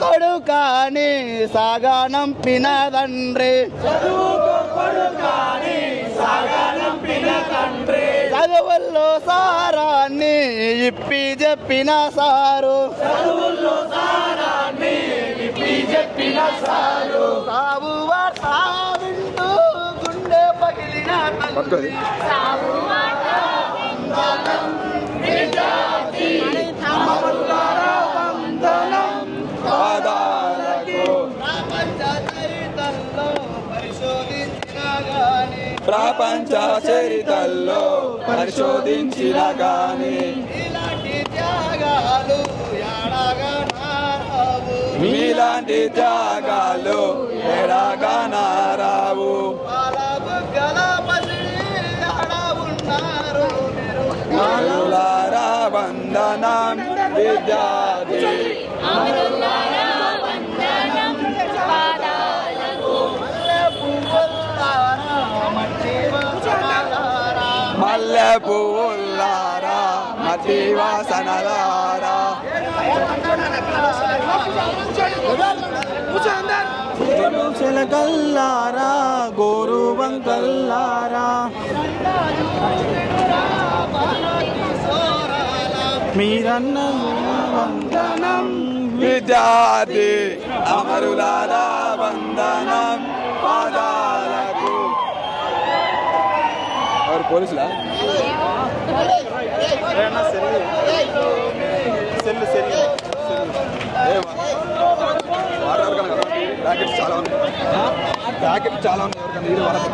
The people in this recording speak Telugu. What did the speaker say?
కొడుకాని సాగానంపిన తండ్రి చదువుల్లో సారాన్ని ఇప్పి చెప్పిన సారు. సాగు వార్త వింటూ గుండె పగిలిన తల్లి. ప్రపంచ ప్రపంచ చరితల్లో పరిశోధించిన నారావు మీలాంటి త్యాగాలు ఎడాగా నారావు వందనం విద్యార్థి మల్లె పువ్వులారా మతి వాసనలారా. చిలకల్లారా గోరు వంకల్లారా మీరన్న వందనం విద్యార్థి అమరులారా వందనం. ఎవరు పోలీసులా? సెల్లు? సెల్లు ప్యాకెట్స్ చాలా ఉన్నాయి. ప్యాకెట్ చాలా ఉన్నాయి వాడచ్చు